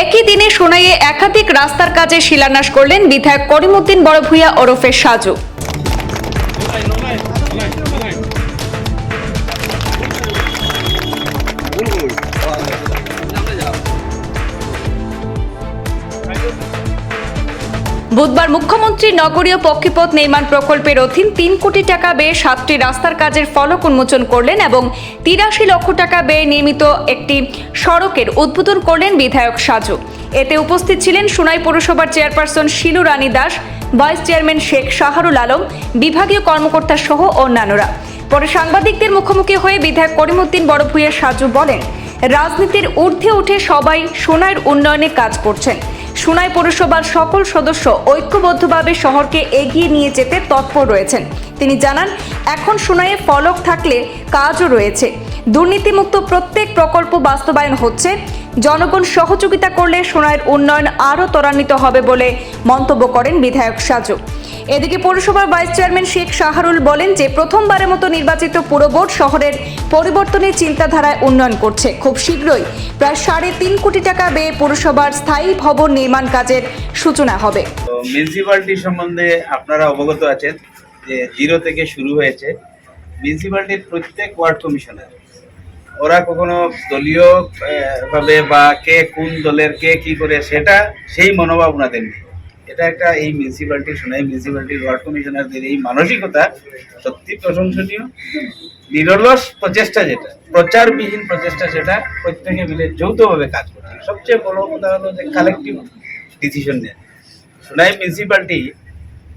একই দিনে সোনাইয়ে একাধিক রাস্তার কাজে শিলান্যাস করলেন বিধায়ক করিমউদ্দিন বড়ভূয়া ওরফে সাজু। বুধবার মুখ্যমন্ত্রী নগরীয় পক্ষীপথ নির্মাণ প্রকল্পের অধীন তিন কোটি টাকা ব্যয়ে সাতটি রাস্তার কাজের ফলক উন্মোচন করলেন এবং তিরাশি লক্ষ টাকা ব্যয়ে নির্মিত একটি সড়কের উদ্বোধন করলেন বিধায়ক সাজু। এতে উপস্থিত ছিলেন সুনাই পৌরসভার chairperson Shilu Rani Das, vice chairman Sheikh Shahrul Alam, বিভাগীয় কর্মকর্তা সহ অন্যান্যরা। পরে সাংবাদিকদের মুখোমুখি হয়ে বিধায়ক করিমউদ্দিন বড়ভূয়া সাজু বলেন, রাজনীতির ঊর্ধ্বে উঠে সবাই সোনাইয়ের উন্নয়নে কাজ করছেন। সুনাই পৌরসভার সকল সদস্য ঐক্যবদ্ধভাবে শহরকে এগিয়ে নিয়ে যেতে তৎপর রয়েছেন। তিনি জানান, এখন সুনাইয়ে ফলক থাকলে কাজও রয়েছে। দুর্নীতিমুক্ত প্রত্যেক প্রকল্প বাস্তবায়ন হচ্ছে। জনগণ সহযোগিতা করলে সোনাইয়ের উন্নয়ন আরও ত্বরান্বিত হবে বলে মন্তব্য করেন বিধায়ক সাজু। এদিকে পৌরসভার ভাইস চেয়ারম্যান শেখ শাহরুল বলেন যে, প্রথমবারের মতো নির্বাচিত পুর বোর্ড শহরের পরিবর্তনের চিন্তাধারায় উন্নয়ন করছে। খুব শীঘ্রই প্রায় সাড়ে তিন কোটি টাকা ব্যয়ে পৌরসভার স্থায়ী ভবন নির্মাণ কাজের সূচনা হবে। তো মিউনিসিপ্যালিটি সম্বন্ধে আপনারা অবগত আছেন যে, জিরো থেকে শুরু হয়েছে। মিউনিসিপ্যালিটির প্রত্যেক ওয়ার্ড কমিশনার ওরা কখনো দলীয় ভাবে বা কে কোন দলের কে কি করে, সেটা সেই মনোভাব ওনাদের নেই এটা একটা এই মিউনিসিপ্যালিটি সোনাই মিউনিসিপ্যালিটির ওয়ার্ড কমিশনারদের এই মানসিকতা সত্যি প্রশংসনীয়। নিরলস প্রচেষ্টা যেটা, প্রচারবিহীন প্রচেষ্টা সেটা প্রত্যেকে মিলে যৌথভাবে কাজ করছে। সবচেয়ে বড় কথা হলো যে কালেকটিভ ডিসিশন নেয় সোনাই মিউনিসিপ্যালিটি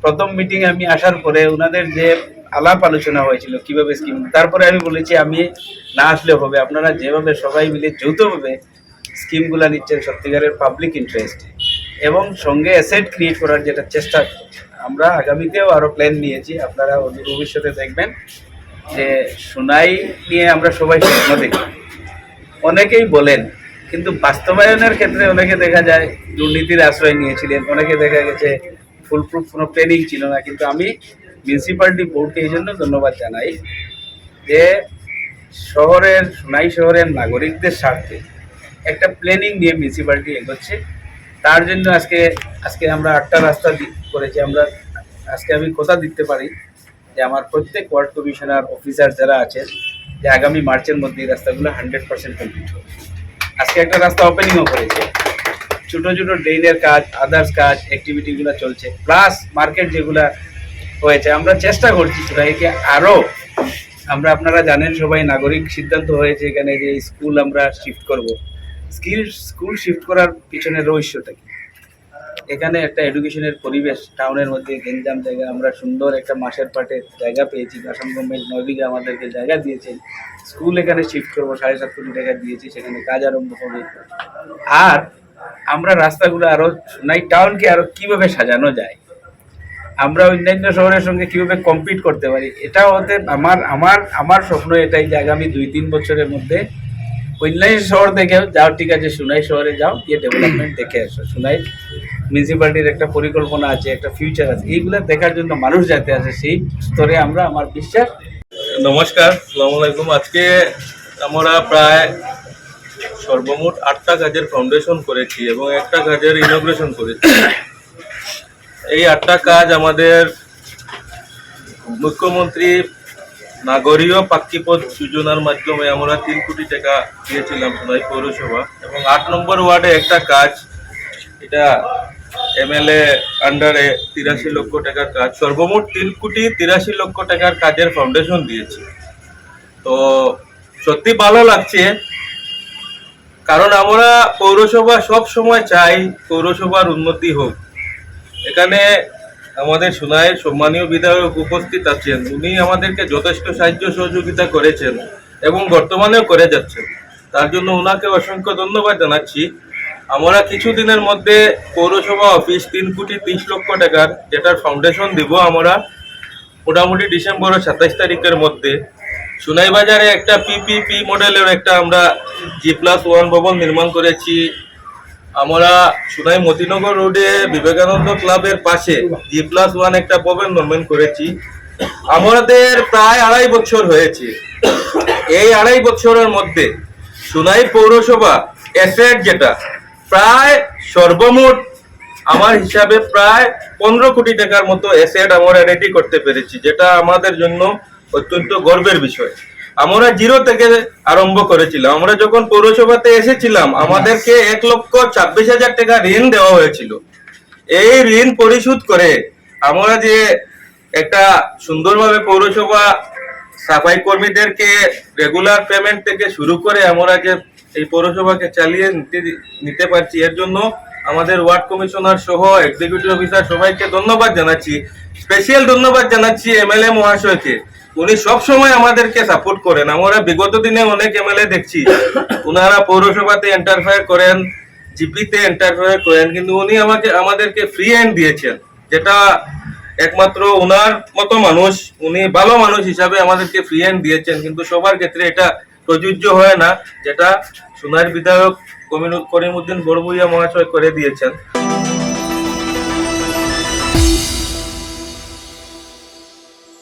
প্রথম মিটিং আমি আসার পরে ওনাদের যে আলাপ আলোচনা হয়েছিল, কীভাবে স্কিম তারপরে আমি বলেছি, আমি না আসলে হবে। আপনারা যেভাবে সবাই মিলে যৌথভাবে স্কিমগুলো নিচ্ছেন, সত্যিকারের পাবলিক ইন্টারেস্টে এবং সঙ্গে অ্যাসেট ক্রিয়েট করার যেটা চেষ্টা, আমরা আগামীতেও আরও প্ল্যান নিয়েছি। আপনারা ভবিষ্যতে দেখবেন যে সোনাই নিয়ে আমরা সবাই স্বপ্ন দেখি। অনেকেই বলেন, কিন্তু বাস্তবায়নের ক্ষেত্রে অনেকে দেখা যায় দুর্নীতির আশ্রয় নিয়েছিলেন, অনেকে দেখা গেছে ফুলপ্রুফ কোনো ট্রেনিং ছিল না, কিন্তু আমি মিউনিসিপ্যালিটি বোর্ডকে এই জন্য ধন্যবাদ জানাই যে শহরের, সোনাই শহরের নাগরিকদের স্বার্থে একটা প্ল্যানিং নিয়ে মিউনিসিপ্যালিটি এগোচ্ছে। তার জন্য আজকে আজকে আমরা আটটা রাস্তা করেছি। আমরা, আজকে আমি কথা দিতে পারি যে আমার প্রত্যেক ওয়ার্ড কমিশনার, অফিসার যারা আছেন, যে আগামী মার্চের মধ্যে এই রাস্তাগুলো হান্ড্রেড পার্সেন্ট কমপ্লিট হবে। আজকে একটা রাস্তা ওপেনিংও করেছে। ছোট ছোট ড্রেনের কাজ আদার্স কাজ অ্যাক্টিভিটিগুলো চলছে। প্লাস মার্কেট যেগুলা হয়েছে, আমরা চেষ্টা করছি সেটাকে আরও আমরা আপনারা জানেন সবাই নাগরিক সিদ্ধান্ত হয়েছে এখানে যে স্কুল আমরা শিফট করব। স্কিল স্কুল শিফট করার পিছনে রহস্যটা কি? এখানে একটা এডুকেশনের পরিবেশ টাউনের মধ্যে গেঞ্জাম জায়গা, আমরা সুন্দর একটা মাসের পাটে জায়গা পেয়েছি আসাম গভর্নমেন্ট নয় আমাদেরকে জায়গা দিয়েছে। স্কুল এখানে শিফট করব, সাড়ে সাত কোটি টাকা দিয়েছি, সেখানে কাজ আরম্ভ হবে। আর আমরা রাস্তাগুলো আরও নাই টাউনকে আরও কীভাবে সাজানো যায়? আমরা অন্যান্য শহরের সঙ্গে কীভাবে কম্পিট করতে পারি? এটা হতে আমার আমার আমার স্বপ্ন এটাই যে আগামী দুই তিন বছরের মধ্যে অন্যান্য শহর দেখেও যাও, ঠিক আছে, সুনাই শহরে যাও, গিয়ে ডেভেলপমেন্ট দেখে আসো সুনাই মিউনিসিপ্যালিটির একটা পরিকল্পনা আছে, একটা ফিউচার আছে। এইগুলো দেখার জন্য মানুষ যাতে আছে সেই স্তরে আমরা, আমার বিশ্বাস। নমস্কার আলাইকুম আজকে আমরা প্রায় সর্বমোট আটটা কাজের ফাউন্ডেশন করেছি এবং একটা কাজের ইনগ্রেশন করেছি। এই আটটা কাজ আমাদের মুখ্যমন্ত্রী নাগরীয় পাক্ষিপথ যোজনার মাধ্যমে আমরা তিন কোটি টাকা দিয়েছিলাম সোনাই পৌরসভা এবং আট নম্বর ওয়ার্ডে একটা কাজ, এটা এমএলএ আন্ডারে তিরাশি লক্ষ টাকার কাজ, সর্বমোট তিন কোটি তিরাশি লক্ষ টাকার কাজের ফাউন্ডেশন দিয়েছি। তো সত্যি ভালো লাগছে কারণ আমরা পৌরসভা সব সময় চাই পৌরসভার উন্নতি হোক। এখানে আমাদের সোনাইয়ের সম্মানীয় বিধায়ক উপস্থিত আছেন। উনি আমাদেরকে যথেষ্ট সাহায্য সহযোগিতা করেছেন এবং বর্তমানেও করে যাচ্ছেন। তার জন্য ওনাকে অসংখ্য ধন্যবাদ জানাচ্ছি। আমরা কিছুদিনের মধ্যে পৌরসভা অফিস তিন কোটি তিরিশ লক্ষ টাকার, যেটার ফাউন্ডেশন দিব আমরা মোটামুটি ডিসেম্বরের সাতাইশ তারিখের মধ্যে। সুনাই বাজারে একটা পিপিপি মডেলের একটা আমরা জি প্লাস ওয়ান ভবন নির্মাণ করেছি। আমরা সুনাই মতিনগর রোডে বিবেকানন্দ ক্লাবের পাশে জি প্লাস ওয়ান একটা ভবন নির্মাণ করেছি। আমাদের প্রায় আড়াই বছর হয়েছে। এই আড়াই বছরের মধ্যে সুনাই পৌরসভা অ্যাসেট যেটা প্রায় সর্বমোট আমার হিসাবে প্রায় পনেরো কোটি টাকার মতো অ্যাসেট আমরা রেডি করতে পেরেছি, যেটা আমাদের জন্য অত্যন্ত গর্বের বিষয়। আমরা জিরো থেকে আরম্ভ করেছিলাম। আমরা যখন পৌরসভাতে এসেছিলাম, আমাদেরকে এক লক্ষ ছাব্বিশ হাজার টাকা ঋণ দেওয়া হয়েছিল। এই ঋণ পরিশোধ করে আমরা যে একটা সুন্দরভাবে পৌরসভা সাফাই কর্মীদেরকে রেগুলার পেমেন্ট থেকে শুরু করে আমরা যে এই পৌরসভাকে চালিয়ে নিতে নিতে পারছি, এর জন্য আমাদের ওয়ার্ড কমিশনার সহ এক্সিকিউটিভ অফিসার সবাইকে ধন্যবাদ জানাচ্ছি। স্পেশাল ধন্যবাদ জানাচ্ছি এমএলএ মহাশয়কে। উনি সব সময় আমাদেরকে সাপোর্ট করেন। আমরা বিগত দিনে অনেক এমএলএ দেখছি। ওনারা পৌরসভাতে এন্টারফায়ার করেন, জিপিতে এন্টারফায়ার করেন, কিন্তু উনি আমাকে, আমাদেরকে ফ্রি হ্যান্ড দিয়েছেন। যেটা একমাত্র ওনার মতো মানুষ, উনি ভালো মানুষ হিসাবে আমাদেরকে ফ্রি হ্যান্ড দিয়েছেন। কিন্তু সবার ক্ষেত্রে এটা প্রযোজ্য হয় না যেটা সোনার বিধায়ক করিমুদ্দিন করিমউদ্দিন বড়বুইয়া মহাশয় করে দিয়েছেন।